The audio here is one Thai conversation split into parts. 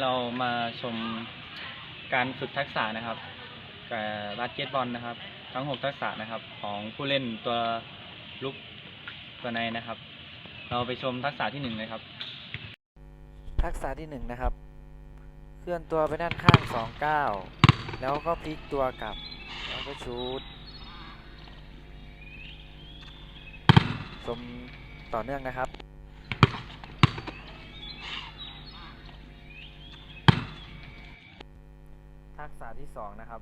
เรามาชมการฝึกทักษะนะครับกับบาสเกตบอลนะครับ ทั้ง 6 ทักษะนะครับ ของผู้เล่นตัวลุกตัวในนะครับ เราไปชมทักษะที่หนึ่งเลยครับ ทักษะที่หนึ่งนะครับ เคลื่อนตัวไปด้านข้างสองก้าวแล้วก็พลิกตัวกลับ แล้วก็ชูดชมต่อเนื่องนะครับ ทักษะที่สองนะครับ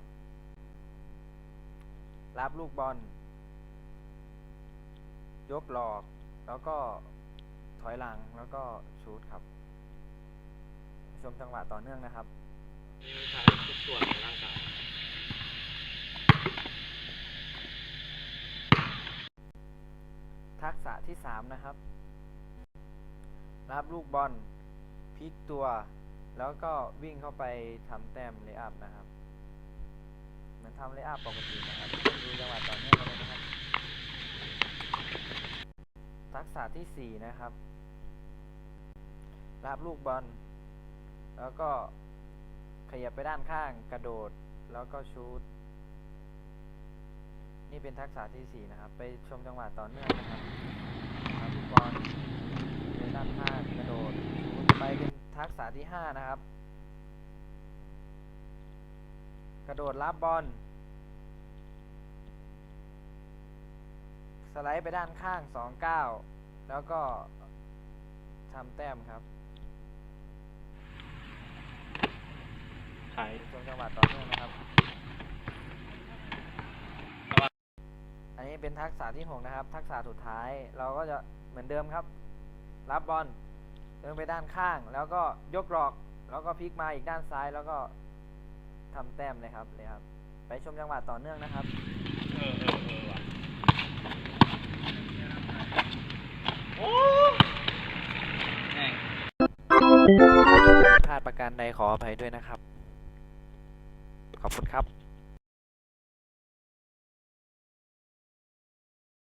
รับลูกบอล ยกหลอก แล้วก็ถอยหลัง แล้วก็ชูดครับ ชมจังหวะต่อเนื่องนะครับใช้ทุกส่วนของร่างกายทักษะที่สามนะครับ รับลูกบอลพลิกตัว แล้วก็วิ่งเข้าไปทำแต้มเลย์อัพนะครับ เหมือนทำเลย์อัพปกตินะครับดูจังหวะต่อเนื่องกันเลยนะครับ ทักษะที่สี่นะครับ รับลูกบอล แล้วก็ขยับไปด้านข้างกระโดดแล้วก็ชูตนี่เป็นทักษะที่สี่นะครับ ไปชมจังหวะต่อเนื่องนะครับรับลูกบอล ทักษะที่ห้านะครับ กระโดดรับบอล สไลด์ไปด้านข้างสองก้าวแล้วก็ทำแต้มครับใช้ชมจังหวะต่อเนื่องนะครับ อันนี้เป็นทักษะที่หกนะครับ ทักษะสุดท้ายเราก็จะเหมือนเดิมครับ รับบอล เดินไปด้านข้าง แล้วก็ยกหลอก แล้วก็พลิกมาอีกด้านซ้าย แล้วก็ทำแต้มเลยครับเลยครับ ไปชมจังหวะต่อเนื่องนะครับ เออเออเออว่ะโอ้พลาดประการใดขออภัยด้วยนะครับ ขอบคุณครับ